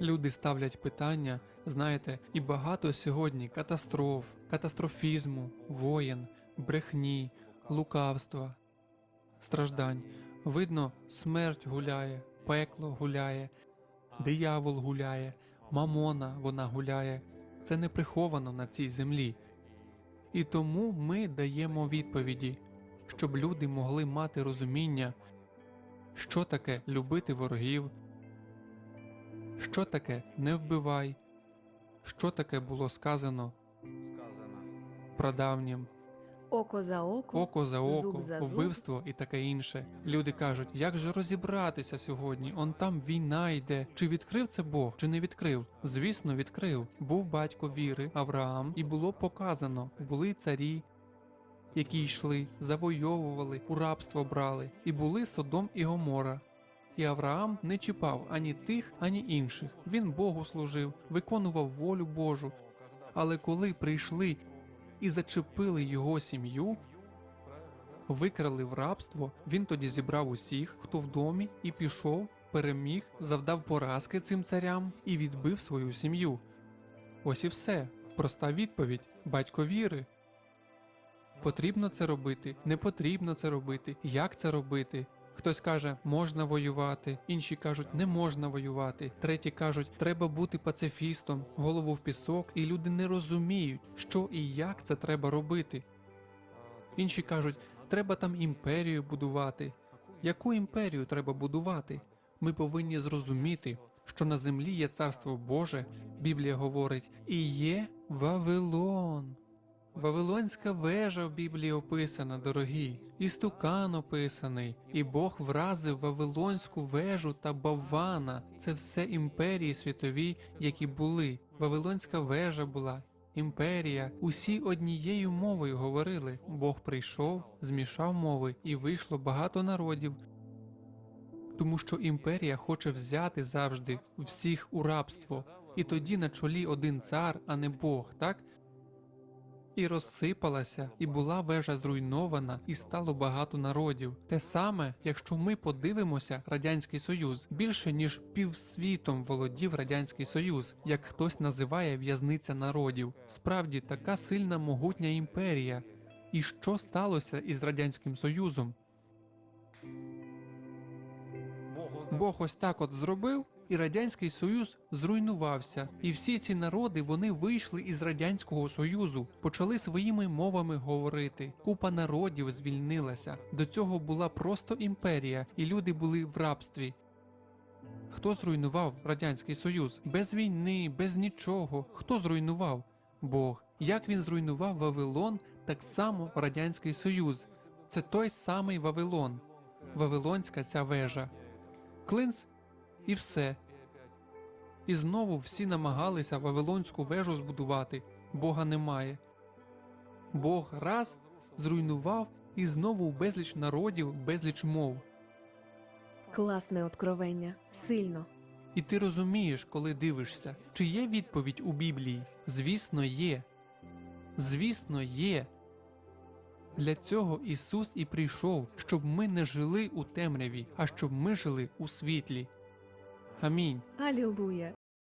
Люди ставлять питання, знаєте, і багато сьогодні катастроф, катастрофізму, воєн, брехні, лукавства, страждань. Видно, смерть гуляє, пекло гуляє, диявол гуляє, мамона вона гуляє. Це не приховано на цій землі. І тому ми даємо відповіді, щоб люди могли мати розуміння, що таке любити ворогів, що таке не вбивай, що таке було сказано сказано. прадавнім, Око за око, око за око, зуб за зуб. вбивство і таке інше. Люди кажуть, як же розібратися сьогодні? Он там війна йде. Чи відкрив це Бог, чи не відкрив? Звісно, відкрив. Був батько віри, Авраам, і було показано, були царі, які йшли, завойовували, у рабство брали, і були Содом і Гомора. І Авраам не чіпав ані тих, ані інших. Він Богу служив, виконував волю Божу. Але коли прийшли і зачепили його сім'ю, викрали в рабство, він тоді зібрав усіх, хто в домі, і пішов, переміг, завдав поразки цим царям і відбив свою сім'ю. Ось і все. Проста відповідь батько віри. Потрібно це робити, не потрібно це робити, як це робити. Хтось каже, можна воювати, інші кажуть, не можна воювати. Треті кажуть, треба бути пацифістом, голову в пісок, і люди не розуміють, що і як це треба робити. Інші кажуть, треба там імперію будувати. Яку імперію треба будувати? Ми повинні зрозуміти, що на землі є царство Боже, Біблія говорить, і є Вавилон. Вавилонська вежа в Біблії описана, дорогі, і стукан описаний, і Бог вразив Вавилонську вежу та Бавана. Це все імперії світові, які були. Вавилонська вежа була, імперія. Усі однією мовою говорили. Бог прийшов, змішав мови, і вийшло багато народів. Тому що імперія хоче взяти завжди всіх у рабство, і тоді на чолі один цар, а не Бог, так? І розсипалася, і була вежа зруйнована, і стало багато народів. Те саме, якщо ми подивимося, радянський союз більше ніж півсвітом володів радянський союз, як хтось називає в'язниця народів. Справді така сильна могутня імперія. І що сталося із радянським союзом? Бог ось так от зробив, і радянський союз зруйнувався. І всі ці народи вони вийшли із радянського союзу, почали своїми мовами говорити. Купа народів звільнилася. До цього була просто імперія, і люди були в рабстві. Хто зруйнував радянський союз? Без війни, без нічого. Хто зруйнував? Бог. Як він зруйнував Вавилон, так само радянський союз. Це той самий Вавилон, Вавилонська ця вежа. Клинц і все. І знову всі намагалися Вавилонську вежу збудувати. Бога немає. Бог раз зруйнував і знову безліч народів, безліч мов. Класне откровення. Сильно. І ти розумієш, коли дивишся, чи є відповідь у Біблії? Звісно, є. Звісно, є. Для цього Ісус і прийшов, щоб ми не жили у темряві, а щоб ми жили у світлі. Амінь. Алілуя!